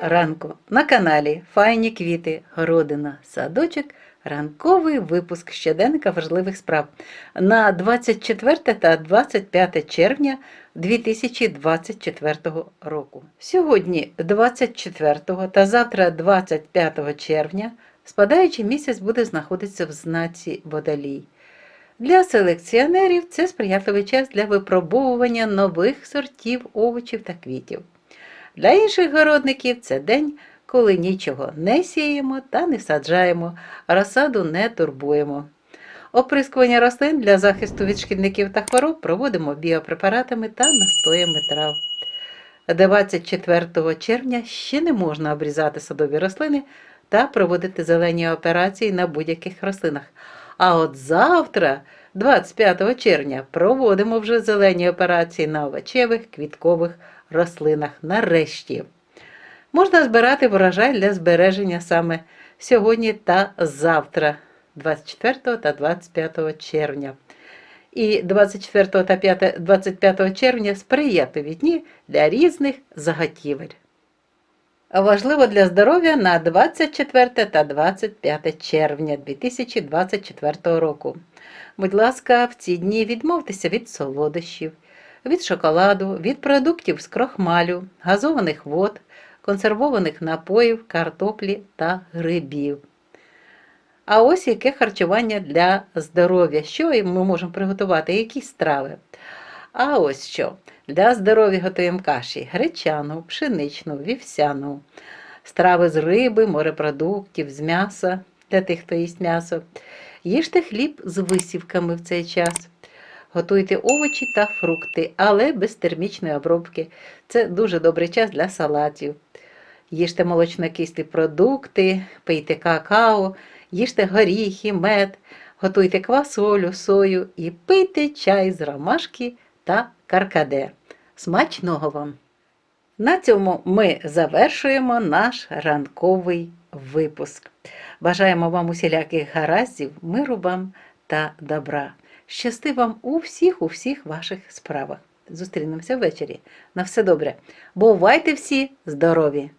ранку на каналі Файні квіти, городина, садочок. Ранковий випуск щоденника важливих справ на 24 та 25 червня 2024 року. Сьогодні, 24 та завтра, 25 червня, спадаючий місяць буде знаходитися в знаці водолій. Для селекціонерів це сприятливий час для випробовування нових сортів овочів та квітів. Для інших городників це день, коли нічого не сіємо та не саджаємо, розсаду не турбуємо. Оприскування рослин для захисту від шкідників та хвороб проводимо біопрепаратами та настоями трав. 24 червня ще не можна обрізати садові рослини та проводити зелені операції на будь-яких рослинах. А от завтра, 25 червня, проводимо вже зелені операції на овочевих, квіткових рослинах. Нарешті. Можна збирати врожай для збереження саме сьогодні та завтра, 24 та 25 червня. І 24 та 5 25 червня сприятливі дні для різних заготівель. Важливо для здоров'я на 24 та 25 червня 2024 року. Будь ласка, в ці дні відмовтеся від солодощів, від шоколаду, від продуктів з крохмалю, газованих вод, консервованих напоїв, картоплі та грибів. А ось яке харчування для здоров'я. Що ми можемо приготувати? Які страви? А ось що. Для здоров'я готуємо каші гречану, пшеничну, вівсяну, страви з риби, морепродуктів, з м'яса для тих, хто їсть м'ясо. Їжте хліб з висівками в цей час. Готуйте овочі та фрукти, але без термічної обробки. Це дуже добрий час для салатів. Їжте молочнокислі продукти, пийте какао, їжте горіхи, мед, готуйте квасолю, сою і пийте чай з ромашки та каркаде. Смачного вам! На цьому ми завершуємо наш ранковий випуск. Бажаємо вам усіляких гараздів, миру вам та добра. Щасти вам у всіх, у всіх ваших справах. Зустрінемося ввечері. На все добре. Бувайте всі здорові!